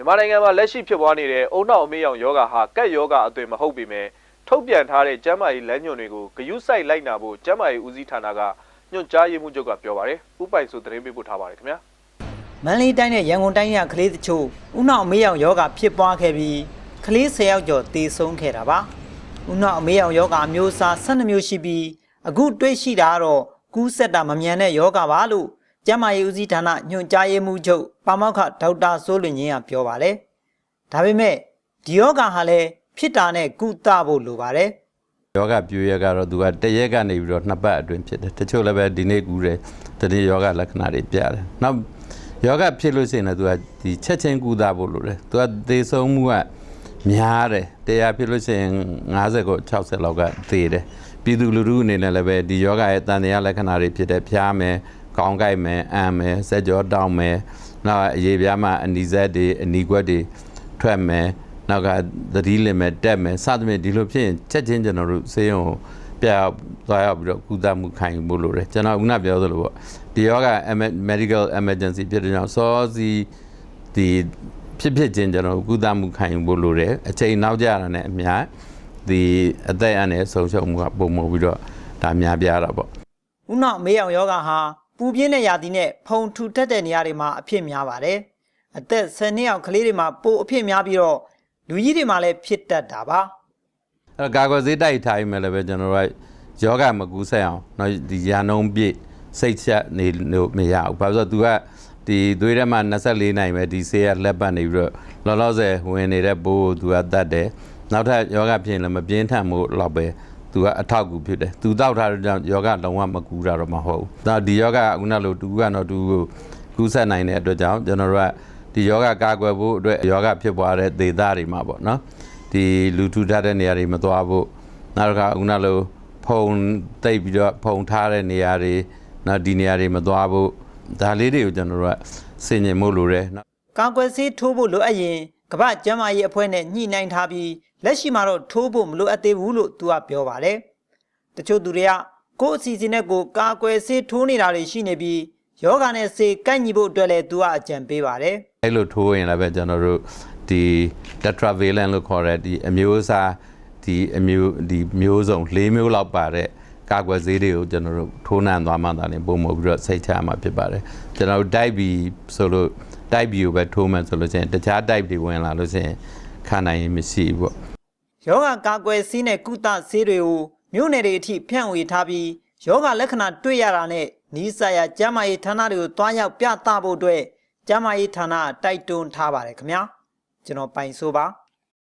မြန်မာနိုင်ငံမှာလက်ရှိဖြစ်ပွားနေတဲ့အုံနောက်အမေးရောင်ယောဂါဟာကက်ယောဂါအသွင်မဟုတ်ပေမဲ့ထုတ်ပြန်ထားတဲ့ကျန်းမာရေးလမ်းညွှန်တွေကိုဂရုစိုက်လိုက်နာဖို့ကျန်းမာရေးဦးစီးဌာနကညွှန်ကြားရေးမှူးချုပ်ကပြောပါတယ်။ဥပိုင်ဆိုသတင်းပေးပို့ထားပါတယ်ခင်ဗျာ။မန္တလေးတိုင်းနဲ့ရန်ကုန်တိုင်းကကလေးတချို့ဥနောက်အမေးရောင်ယောဂဖြစ်ပွားခဲ့ပြီးကလေး10ယောက်ကျော်သေဆုံးခဲ့တာပါဥနောက်အမေးရောင်ယောဂအမျိုးအစား12မျိုးရှိပြီးအခုတွေ့ရှိတာကတော့ကူးဆက်တာမမြန်တဲ့ယောဂပါလို့ ကျန်းမာရေးဦးစီးဌာနညွှန်ကြားရေးမှူးချုပ်ပါမောက္ခဒေါက်တာစိုးလွင်ချင်းကပြောပါတယ်ဒါပေမဲ့ဒီယောဂဟာလည်းဖြစ်တာနဲ့ကုသဖို့လိုပါတယ်ယောဂပြူရက်ကတော့သူကတရက်ကနေပြီးတော့နှစ်ပတ်အတွင်းဖြစ်တယ်တချို့လည်းပဲဒီနေ့ကူးတယ်တတိယောဂလက္ခဏာတွေပြတယ်နောက်ယောဂဖြစ်လို့ရှိရင်လည်းသူကဒီချက်ချင်းကုသဖို့လိုတယ်သူကသေဆုံးမှုကများတယ်တရားဖြစ်လို့ရှိရင်50ကို60လောက်ကသေတယ်ပြည်သူလူထုအနေနဲ့လည်းပဲဒီယောဂရဲ့တန်တရားလက္ခဏာတွေဖြစ်တဲ့ဖျားမယ် ကောင်းကိုက်မယ်အံမယ်စက်ကြောတောင်းမယ်နောက်အရေးပြားမှာအနီဇက်တွေအနီကွက်တွေထွက်မယ်နောက်ကသတိလင်မဲ့တက်မယ်စသဖြင့်ဒီလိုဖြစ်ရင်ချက်ချင်းကျွန်တော်တို့ဆေးရုံကိုပြရောက်သွားရောက်ပြီးတော့ကုသမှုခံယူဖို့လိုတယ်ကျွန်တော်ခုနပြောသလိုပေါ့ဒီယောဂ medical emergency ဖြစ်တဲ့ကြောင့်စောစီဒီဖြစ်ဖြစ်ချင်းကျွန်တော်တို့ကုသမှုခံယူဖို့လိုတယ်အချိန်နောက်ကျတာနဲ့အများဒီအသက်အန္တရာယ်ဆုံးရှုံးမှုကပုံမှုပြီးတော့ဒါများပြားတာပေါ့ဥနောက်အမေးရောင်ယောဂဟာ ပူပြင်းတဲ့ရာသီနဲ့ဖုံထူထက်တဲ့နေရာတွေမှာအဖြစ်များပါတယ်အသက်10နှစ်အောက်ကလေးတွေမှာပိုအဖြစ်များပြီးတော့လူကြီးတွေမှာလည်းဖြစ်တတ်တာပါ အဲ့တော့ကာကွယ်ဆေးတိုက်ထားရင်လည်းပဲကျွန်တော်တို့ကယောဂမကူးဆက်အောင်เนาะဒီရာနှုံးပြည့်စိတ်ချက်နေလို့မရဘူးဘာလို့လဲဆိုတော့ तू ကဒီသွေးထဲမှာ24နိုင်ပဲဒီဆေးကလက်ပတ်နေပြီးတော့လောလောဆယ်ဝင်နေတဲ့ဘိုးကို तू ကတတ်တယ်နောက်ထပ်ယောဂဖြစ်ရင်လည်းမပြင်းထန်မှုတော့ပဲ သူကအထောက်အကူဖြစ်တယ်သူတောက်ထားတဲ့ကြောင့်ယောဂလုံးဝမကူတာတော့မဟုတ်ဘူးဒါဒီယောဂကခုနလိုတူကတော့တူကိုကူးဆက်နိုင်တဲ့အတွက်ကြောင့်ကျွန်တော်တို့ကဒီယောဂကာကွယ်ဖို့အတွက်ယောဂဖြစ်ပွားတဲ့ဒေသတွေမှာပေါ့နော်ဒီလူထူထတဲ့နေရာတွေမသွားဖို့နောက်တစ်ခါခုနလိုဖုံတိတ်ပြီးတော့ဖုံထားတဲ့နေရာတွေနော်ဒီနေရာတွေမသွားဖို့ဒါလေးတွေကိုကျွန်တော်တို့ကဆင်ញင်မှုလိုတယ်နော်ကာကွယ်ဆေးထိုးဖို့လိုအပ်ရင် ကမ္ဘာ့ကျန်းမာရေးအဖွဲ့နဲ့ညှိနှိုင်းထားပြီးလက်ရှိမှာတော့ထိုးဖို့မလိုအပ်သေးဘူးလို့သူကပြောပါတယ်တချို့သူတွေကကိုယ့်အစီအစဉ်နဲ့ကိုယ်ကာကွယ်ဆေးထိုးနေတာတွေရှိနေပြီးယောဂနဲ့ဆေးကိုက်ညီဖို့အတွက်လည်းသူကအကြံပေးပါတယ်အဲ့လိုထိုးရင်လည်းပဲကျွန်တော်တို့ဒီ tetravalent လို့ခေါ်တဲ့ဒီအမျိုးအစားဒီအမျိုးဒီမျိုးစုံ၄မျိုးလောက်ပါတဲ့ ကာကွယ်ဆေးတွေကိုကျွန်တော်တို့ထိုးနှံသွားမှသာလျှင်ပုံမပြီးတော့စိတ်ချမှာဖြစ်ပါတယ်ကျွန်တော်တို့တိုက်ပြီးဆိုလို့တိုက်ပြီးကိုပဲထိုးမှဆိုလို့ရှိရင်တခြားတိုက်တွေဝင်လာလို့ရှိရင်ခံနိုင်ရင်မရှိဘူးပေါ့ယောဂကာကွယ်ဆေးနဲ့ကုသဆေးတွေကိုမြို့နယ်တွေအထိဖြန့်ဝေထားပြီးယောဂလက္ခဏာတွေ့ရတာနဲ့နီးစပ်ရာကျန်းမာရေးဌာနတွေကိုတွားရောက်ပြသဖို့အတွက်ကျန်းမာရေးဌာနကတိုက်တွန်းထားပါတယ်ခင်ဗျာကျွန်တော်ပိုင်ဆိုပါ